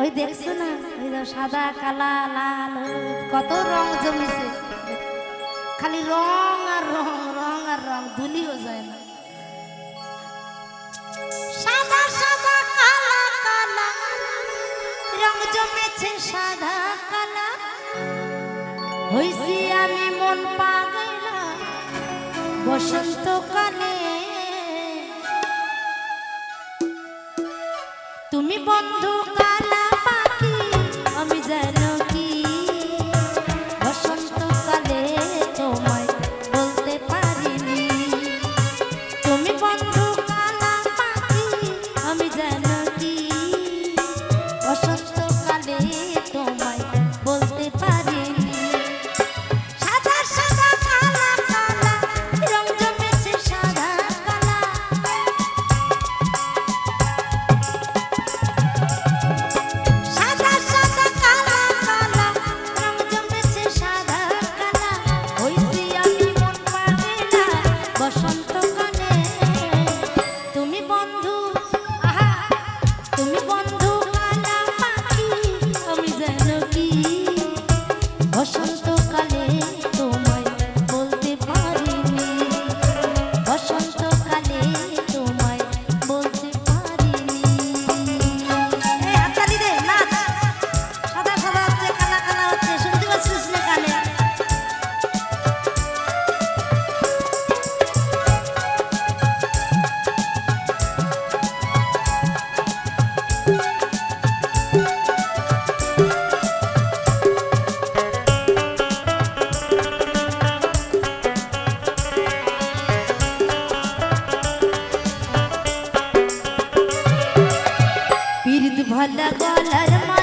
ওই দেখছ না? ওই সাদা, কালা, লাল কত রং জমেছে। খালি রং আর রং রং আর রং, ধুলিও যায় না। সাদা সাদা, কালা কালা, রং জমেছে সাদা, কালা। হইছি আমি মন পাগলা বসন্তকালে তুমি বন্ধু কালা santo. ভালা গলার মা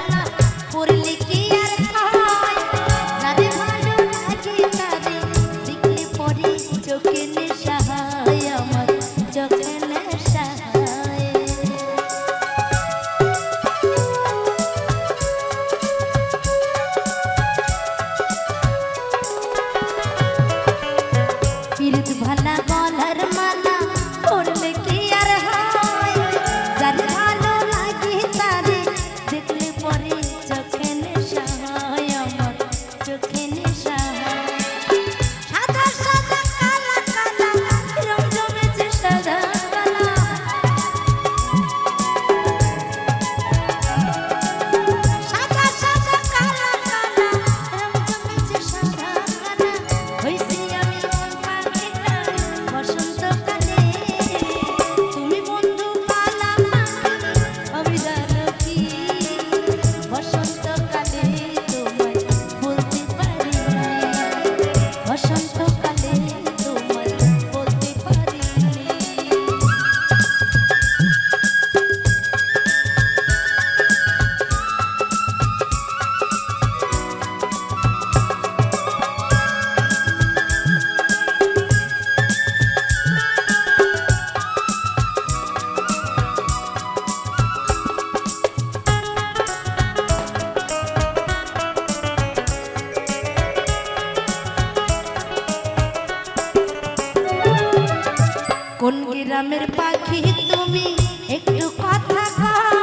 গ্রামের পাখি তুমি একটু কথা কর